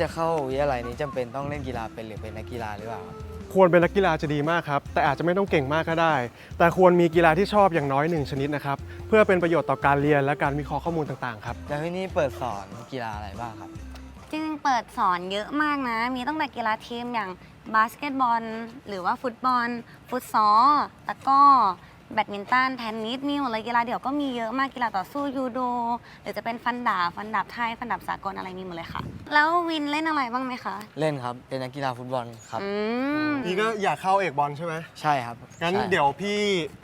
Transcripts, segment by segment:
จะเข้าวิทยาลัยนี้จำเป็นต้องเล่นกีฬาเป็นหรือเป็นนักกีฬาหรือเปล่าครับควรเป็นนักกีฬาจะดีมากครับ แต่อาจจะไม่ต้องเก่งมากก็ได้ แต่ควรมีกีฬาที่ชอบอย่างน้อยหนึ่งชนิดนะครับ เพื่อเป็นประโยชน์ต่อการเรียนและการวิเคราะห์ข้อมูลต่างๆครับ แล้วที่นี่เปิดสอนกีฬาอะไรบ้างครับ จริงๆเปิดสอนเยอะมากนะ มีตั้งแต่กีฬาทีมอย่างบาสเกตบอล หรือว่าฟุตบอล ฟุตซอลตะกร้อ แบดมินตันเทนนิสมีหมดเลยกีฬาเดี่ยวก็มีเยอะมากกีฬาต่อสู้ยูโดหรือจะเป็นฟันดาบฟันดาบไทยฟันดาบสากลอะไรมีหมดเลยค่ะ แล้ววินเล่นอะไรบ้างไหมคะเล่นครับ เป็นนักกีฬาฟุตบอลครับ อืมนี่ก็อยากเข้าเอกบอลใช่ไหมใช่ครับงั้นใช่เดี๋ยวพี่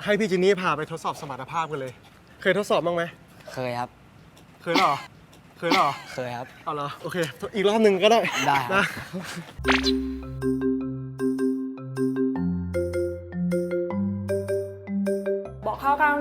ให้พี่จินนี่พาไปทดสอบสมรรถภาพกันเลย เคยทดสอบบ้างไหมเคยครับ เคยเหรอ เคยเหรอ เคยครับ เอาเหรอโอเค อีกรอบหนึ่งก็ได้ได้ครับ นะ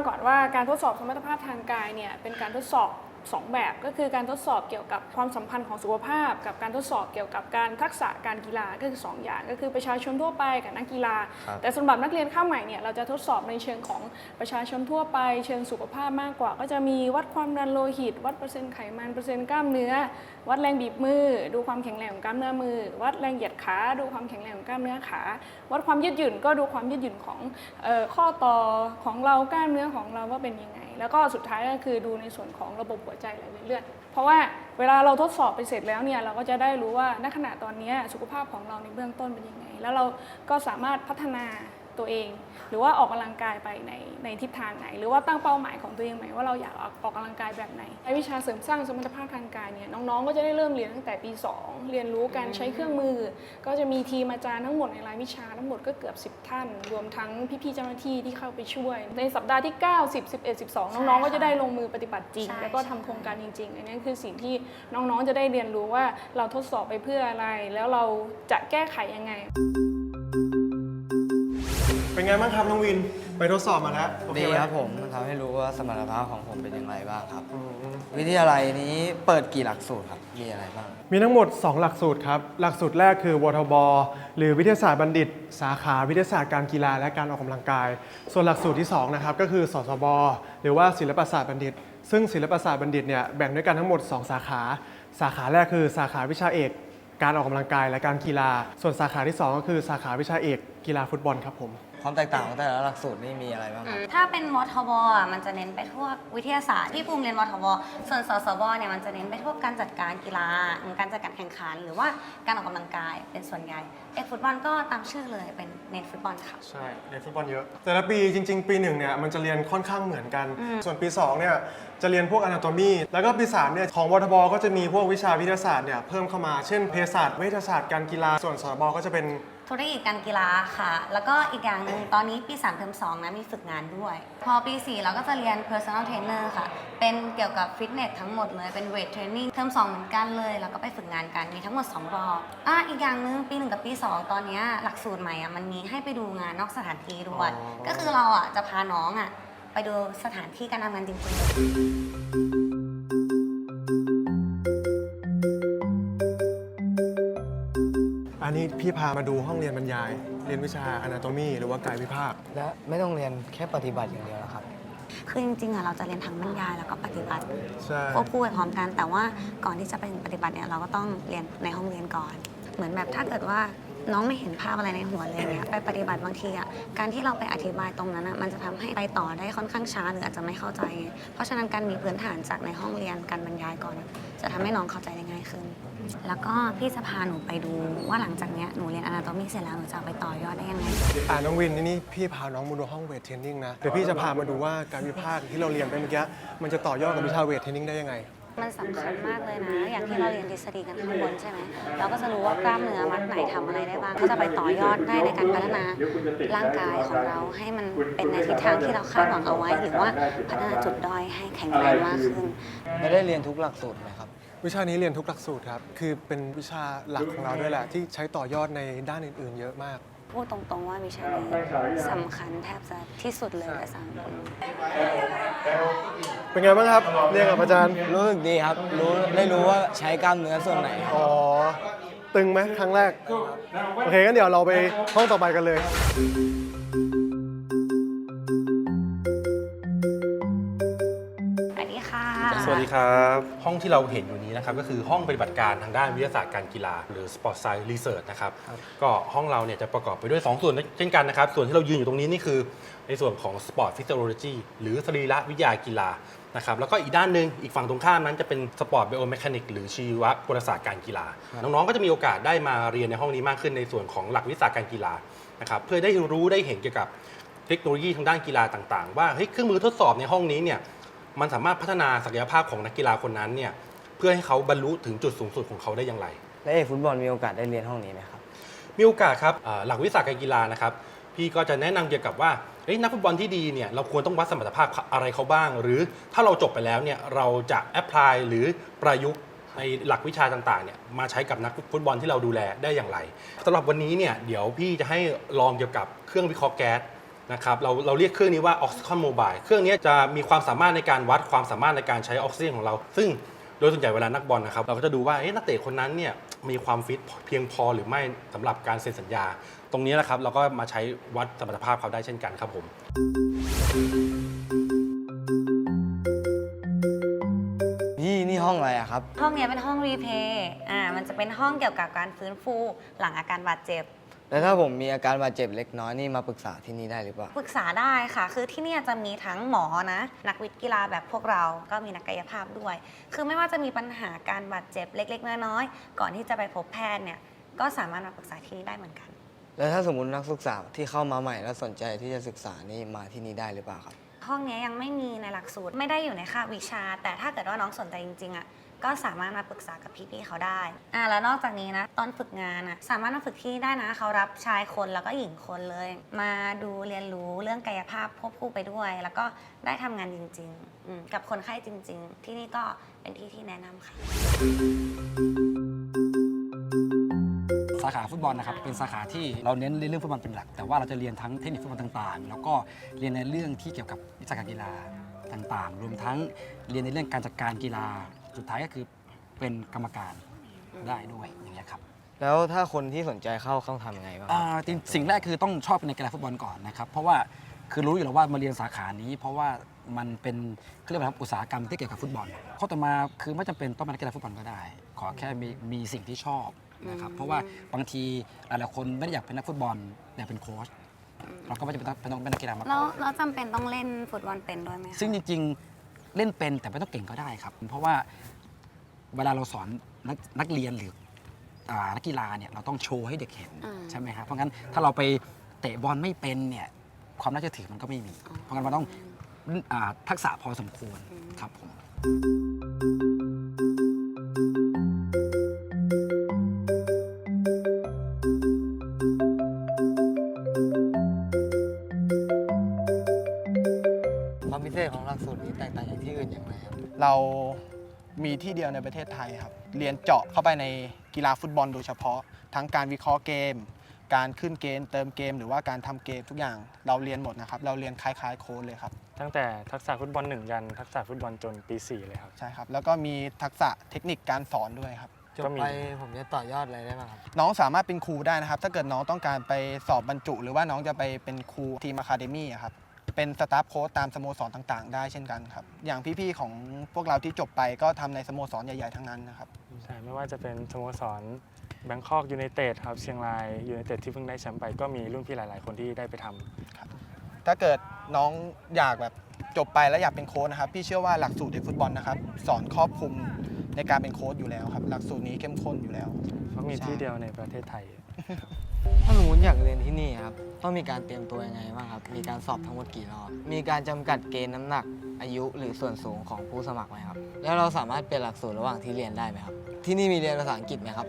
ก่อนว่าการทดสอบสมรรถภาพทางกายเนี่ยเป็นการทดสอบ สองแบบก็คือการทดสอบเกี่ยวกับความสัมพันธ์ของสุขภาพ กับการทดสอบเกี่ยวกับการทักษะการกีฬาก็คือสองอย่าง ก็คือประชาชนทั่วไปกับนักกีฬาครับแต่สำหรับนักเรียนข้ามใหม่เนี่ยเราจะทดสอบในเชิงของประชาชนทั่วไป เชิงสุขภาพมากกว่า ก็จะมีวัดความดันโลหิต วัดเปอร์เซ็นต์ไขมันเปอร์เซ็นต์กล้ามเนื้อ วัดแรงบีบมือ ดูความแข็งแรงของกล้ามเนื้อมือ วัดแรงเหยียดขาดูความแข็งแรงของกล้ามเนื้อขา วัดความยืดหยุ่นก็ดูความยืดหยุ่นของเอ่อข้อต่อของเรากล้ามเนื้อของเราว่าเป็นยังไง แล้วก็สุดท้ายก็คือดูในส่วนของระบบหัวใจไหลเวียนเลือด เพราะว่าเวลาเราทดสอบไปเสร็จแล้วเนี่ยเราก็จะได้รู้ว่าณขณะตอนนี้สุขภาพของเราในเบื้องต้นเป็นยังไง แล้วเราก็สามารถพัฒนา ตัวเอง หรือว่าออกกำลังกายไปในในทิศทางไหน หรือว่าตั้งเป้าหมายของตัวเองไหมว่าเราอยากออกออกกำลังกายแบบไหนในวิชาเสริมสร้างสมรรถภาพทางกายเนี่ยน้องๆ ก็จะได้เริ่มเรียนตั้งแต่ปี 2 เรียนรู้การใช้เครื่องมือ ก็จะมีทีมอาจารย์ทั้งหมดในรายวิชาทั้งหมดก็เกือบ 10 ท่าน รวมทั้งพี่ๆเจ้าหน้าที่ที่เข้าไปช่วย ในสัปดาห์ที่ 9 10 11 12 น้องๆ ก็จะได้ลงมือปฏิบัติจริงใช่แล้วก็ทำโครงการจริงๆ อันนี้คือสิ่งที่น้องๆ จะได้เรียนรู้ว่าเราทดสอบไปเพื่ออะไร แล้วเราจะแก้ไขยังไง เป็นไงบ้างครับน้องวิน ไปทดสอบมาแล้วโอเคดีไหมครับผมมันทำให้รู้ว่าสมรรถภาพของผมเป็นอย่างไรบ้างครับ อืมวิทยาลัยนี้เปิดกี่หลักสูตรครับ มีอะไรบ้าง มีทั้งหมด 2 หลักสูตรครับ หลักสูตรแรกคือวทบ หรือวิทยาศาสตร์บัณฑิต สาขาวิทยาศาสตร์การกีฬาและการออกกำลังกาย ส่วนหลักสูตรที่2นะครับก็คือสสบ หรือว่าศิลปศาสตร์บัณฑิต ซึ่งศิลปศาสตร์บัณฑิตเนี่ยแบ่งด้วยกันทั้งหมด 2 สาขา สาขาแรกคือสาขาวิชาเอก การออกกำลังกายและการกีฬา ส่วนสาขาที่2ก็คือสาขาวิชาเอก กีฬาฟุตบอลครับผม ความแตกต่างของแต่ละหลักสูตรนี่มีอะไรบ้างครับ ถ้าเป็นวทบอะมันจะเน้นไปทั่ววิทยาศาสตร์ที่ภูมิเรียนวทบ ส่วนสสบเนี่ยมันจะเน้นไปทั่วการจัดการกีฬา การจัดการแข่งขัน หรือว่าการออกกำลังกายเป็นส่วนใหญ่เอกฟุตบอลก็ตามชื่อเลยเป็นเน้นฟุตบอลค่ะ ใช่เรียนฟุตบอลเยอะ แต่ละปีจริง ๆ ปีหนึ่งเนี่ยมันจะเรียนค่อนข้างเหมือนกันส่วนปี2เนี่ยจะเรียนพวก anatomy แล้วก็ปี3เนี่ยของวทบก็จะมีพวกวิชาวิทยาศาสตร์เนี่ยเพิ่มเข้ามาเช่นเภสัชวิทยาศาสตร์การกีฬาส่วนสบก็จะเป็น ธุรกิจการกีฬาค่ะ แล้วก็อีกอย่างหนึ่งตอนนี้ปี3เทอม2นะมีฝึกงานด้วย พอปี 4 เราก็จะเรียน personal trainer ค่ะ เป็นเกี่ยวกับฟิตเนสทั้งหมดเลยเป็น weight training เทอม2เหมือนกันเลย แล้วก็ไปฝึกงานกันมีทั้งหมด 2 รอบอะอีกอย่างหนึ่งปี 1 กับปี 2 ตอนเนี้ยหลักสูตรใหม่อะมันมีให้ไปดูงานนอกสถานที่ด้วยอ๋อ ก็คือเราอะจะพาน้องอะไปดูสถานที่การทำงานจริงๆ พี่พามาดูห้องเรียนบรรยาย เรียนวิชา anatomy หรือว่ากายวิภาค และไม่ต้องเรียนแค่ปฏิบัติอย่างเดียวนะครับ คือจริงๆอะเราจะเรียนทั้งบรรยายแล้วก็ปฏิบัติใช่ ควบคู่ไปพร้อมกัน แต่ว่าก่อนที่จะไปถึงปฏิบัติเนี่ยเราก็ต้องเรียนในห้องเรียนก่อน เหมือนแบบถ้าเกิดว่าน้องไม่เห็นภาพอะไรในหัวเลยเนี่ยไปปฏิบัติบางทีอะการที่เราไปอธิบายตรงนั้นอะมันจะทำให้ไปต่อได้ค่อนข้างช้าหรืออาจจะไม่เข้าใจเพราะฉะนั้นการมีพื้นฐานจากในห้องเรียนการบรรยายก่อนจะทำให้น้องเข้าใจได้ง่ายขึ้น แล้วก็พี่จะพาหนูไปดูว่าหลังจากเนี้ยหนูเรียนอนาโตมีเสร็จแล้วหนูจะเอาไปต่อยอดได้ยังไง อ่าน้องวินนี่นี่พี่พาน้องมาดูห้องเวทเทรนนิ่งนะ เดี๋ยวพี่จะพามาดูว่าการวิภาคที่เราเรียนไปเมื่อกี้มันจะต่อยอดกับวิชาเวทเทรนนิ่งได้ยังไง มันสำคัญมากเลยนะ อย่างที่เราเรียนทฤษฎีกันข้างบนใช่ไหม เราก็จะรู้ว่ากล้ามเนื้อมัดไหนทำอะไรได้บ้าง ก็จะไปต่อยอดได้ในการพัฒนาร่างกายของเราให้มันเป็นในทิศทางที่เราคาดหวังเอาไว้ หรือว่าพัฒนาจุดด้อยให้แข็งแรงมากขึ้น ไม่ได้เรียนทุกหลักสูตรไหมครับ วิชานี้เรียนทุกหลักสูตรครับ คือเป็นวิชาหลักของเราด้วยแหละ ที่ใช้ต่อยอดในด้านอื่น ๆ เยอะมาก พูดตรงๆว่าวิชานี้สำคัญแทบจะที่สุดเลยด้วยซ้ำเป็นไงบ้างครับเรียนกับอาจารย์ รู้สึกดีครับ รู้ได้รู้ว่าใช้กล้ามเนื้อส่วนไหนครับอ๋อ ตึงไหมครั้งแรก โอเคงั้นเดี๋ยวเราไปห้องต่อไปกันเลย ดีค่ะสสวัสดีครับ ห้องที่เราเห็นอยู่นี้นะครับก็คือห้องปฏิบัติการทางด้านวิทยาศาสตร์การกีฬา หรือ Sport Science Research นะครับก็ห้องเราเนี่ยจะประกอบไปด้วย 2 ส่วนเช่นกันนะครับ ส่วนที่เรายืนอยู่ตรงนี้นี่คือ ในส่วนของ Sport Physiology หรือสรีระวิทยากีฬานะครับแล้วก็อีกด้านหนึ่งอีกฝั่งตรงข้ามนั้นจะเป็น Sport Biomechanics หรือชีวกลศาสตร์การกีฬา น้องๆก็จะมีโอกาสได้มาเรียนในห้องนี้มากขึ้นในส่วนของหลักวิทยาศาสตร์การกีฬานะครับเพื่อได้รู้ได้เห็นเกี่ยวกับเทคโนโลยีทางด้านกีฬาต่างๆ ว่าเฮ้ยเครื่องมือทดสอบในห้องนี้เนี่ย มันสามารถพัฒนาศักยภาพของนักกีฬาคนนั้นเนี่ยเพื่อให้เขาบรรลุถึงจุดสูงสุดของเขาได้อย่างไร และเอกฟุตบอลมีโอกาสได้เรียนห้องนี้ไหมครับ มีโอกาสครับอ่าหลักวิทยาศาสตร์การกีฬานะครับ พี่ก็จะแนะนำเกี่ยวกับว่าเอ้ยนักฟุตบอลที่ดีเนี่ยเราควรต้องวัดสมรรถภาพอะไรเขาบ้าง หรือถ้าเราจบไปแล้วเนี่ยเราจะแอพพลายหรือประยุกต์ในหลักวิชาต่างๆเนี่ยมาใช้กับนักฟุตบอลที่เราดูแลได้อย่างไรสำหรับวันนี้เนี่ยเดี๋ยวพี่จะให้ลองเกี่ยวกับเครื่องวิเคราะห์แก๊ส นะครับเราเราเรียกเครื่องนี้ว่า Oxycon Mobile เครื่องนี้จะมีความสามารถในการวัดความสามารถในการใช้ออกซิเจนของเรา ซึ่งโดยส่วนใหญ่เวลานักบอลนะครับเราก็จะดูว่าเอ๊ะนักเตะคนนั้นเนี่ยมีความฟิตเพียงพอหรือไม่สำหรับการเซ็นสัญญา ตรงนี้นะครับเราก็มาใช้วัดสมรรถภาพเขาได้เช่นกันครับผมพี่นี่ห้องอะไรอะครับ ห้องเนี้ยเป็นห้องรีเพย์อ่ามันจะเป็นห้องเกี่ยวกับการฟื้นฟูหลังอาการบาดเจ็บ แล้วถ้าผมมีอาการบาดเจ็บเล็กน้อยนี่มาปรึกษาที่นี่ได้หรือเปล่า ปรึกษาได้ค่ะ คือที่เนี่ยจะมีทั้งหมอนะ นักวิทย์กีฬาแบบพวกเรา ก็มีนักกายภาพด้วย คือไม่ว่าจะมีปัญหาการบาดเจ็บเล็ก ๆ น้อยๆ ก่อนที่จะไปพบแพทย์เนี่ย ก็สามารถมาปรึกษาที่นี่ได้เหมือนกัน แล้วถ้าสมมตินักศึกษาที่เข้ามาใหม่แล้วสนใจที่จะศึกษานี่มาที่นี่ได้หรือเปล่าครับ ห้องเนี้ยยังไม่มีในหลักสูตร ไม่ได้อยู่ในคาบวิชา แต่ถ้าเกิดว่าน้องสนใจจริงๆอะ ก็สามารถมาปรึกษากับพี่ๆเขาได้อ่าแล้วนอกจากนี้นะตอนฝึกงานอะสามารถมาฝึกที่นี่ได้นะเขารับชายคนแล้วก็หญิงคนเลย มาดูเรียนรู้เรื่องกายภาพควบคู่ไปด้วย แล้วก็ได้ทำงานจริงๆอืมกับคนไข้จริง ๆ ที่นี่ก็เป็นที่ที่แนะนำค่ะ สาขาฟุตบอลนะครับเป็นสาขาที่เราเน้นเรื่องฟุตบอลเป็นหลัก แต่ว่าเราจะเรียนทั้งเทคนิคฟุตบอลต่างๆ แล้วก็เรียนในเรื่องที่เกี่ยวกับวิชาการกีฬาต่างๆ รวมทั้งเรียนในเรื่องการจัดการกีฬา สุดท้ายก็คือเป็นกรรมการได้ด้วยอย่างเงี้ยครับ แล้วถ้าคนที่สนใจเข้าเข้าทำยังไงบ้างครับ อ่าจริงสิ่งแรกคือต้องชอบในกีฬาฟุตบอลก่อนนะครับ เพราะว่าคือรู้อยู่แล้วว่ามาเรียนสาขานี้ เพราะว่ามันเป็นเขาเรียกว่าครับอุตสาหกรรมที่เกี่ยวกับฟุตบอลข้อต่อมาคือไม่จำเป็นต้องเป็นนักกีฬาฟุตบอลก็ได้ ขอแค่มีมีสิ่งที่ชอบนะครับเพราะว่าบางทีหลายๆคนไม่ได้อยากเป็นนักฟุตบอลอยากเป็นโค้ชเราก็ไม่จำเป็นต้องเป็นต้องเป็นนักกีฬามาก่อน แล้วเราจำเป็นต้องเล่นฟุตบอลเป็นด้วยไหมคะ ซึ่งจริงๆ เล่นเป็นแต่ไม่ต้องเก่งก็ได้ครับ เพราะว่าเวลาเราสอนนักนักเรียนหรืออ่านักกีฬาเนี่ยเราต้องโชว์ให้เด็กเห็นอืมใช่ไหมครับเพราะงั้นถ้าเราไปเตะบอลไม่เป็นเนี่ยความน่าเชื่อถือมันก็ไม่มี เพราะงั้นมันต้องอ่าทักษะพอสมควรครับผมความางจากที่อื่นอย่างไรครับเรามีที่เดียวในประเทศไทยครับ เรียนเจาะเข้าไปในกีฬาฟุตบอลโดยเฉพาะ ทั้งการวิเคราะห์เกม การขึ้นเกมเติมเกม หรือว่าการทำเกมทุกอย่างเราเรียนหมดนะครับ เราเรียนคล้ายๆโค้ดเลยครับ ตั้งแต่ทักษะฟุตบอลหนึ่งยันทักษะฟุตบอลจนปี 4 เลยครับ ใช่ครับ แล้วก็มีทักษะเทคนิคการสอนด้วยครับจบก็มีไปผมจะต่อยอดอะไรได้บ้างครับ น้องสามารถเป็นครูได้นะครับ ถ้าเกิดน้องต้องการไปสอบบรรจุ หรือว่าน้องจะไปเป็นครูทีมอะคาเดมี่ครับ เป็นสตาฟโค้ชตามสโมสรต่างๆ ได้เช่นกันครับอย่างพี่ๆของพวกเราที่จบไปก็ทำในสโมสรใหญ่ๆทั้งนั้นนะครับ ใช่ไม่ว่าจะเป็นสโมสรแบงคอกยูไนเต็ดครับเชียงรายยูไนเต็ดที่เพิ่งได้แชมป์ไปก็มีรุ่นพี่หลาย ๆ คนที่ได้ไปทำ ถ้าเกิดน้องอยากแบบจบไปแล้วอยากเป็นโค้ชนะครับ พี่เชื่อว่าหลักสูตรเด็กฟุตบอลนะครับ สอนครอบคลุมในการเป็นโค้ชอยู่แล้วครับ หลักสูตรนี้เข้มข้นอยู่แล้ว เพราะมีใช่ที่เดียวในประเทศไทย ถ้าหนูอยากเรียนที่นี่ครับต้องมีการเตรียมตัวยังไงบ้างครับ มีการสอบทั้งหมดกี่รอบ มีการจำกัดเกณฑ์น้ำหนัก อายุหรือส่วนสูงของผู้สมัครไหมครับ แล้วเราสามารถเปลี่ยนหลักสูตรระหว่างที่เรียนได้ไหมครับ ที่นี่มีเรียนภาษาอังกฤษไหมครับ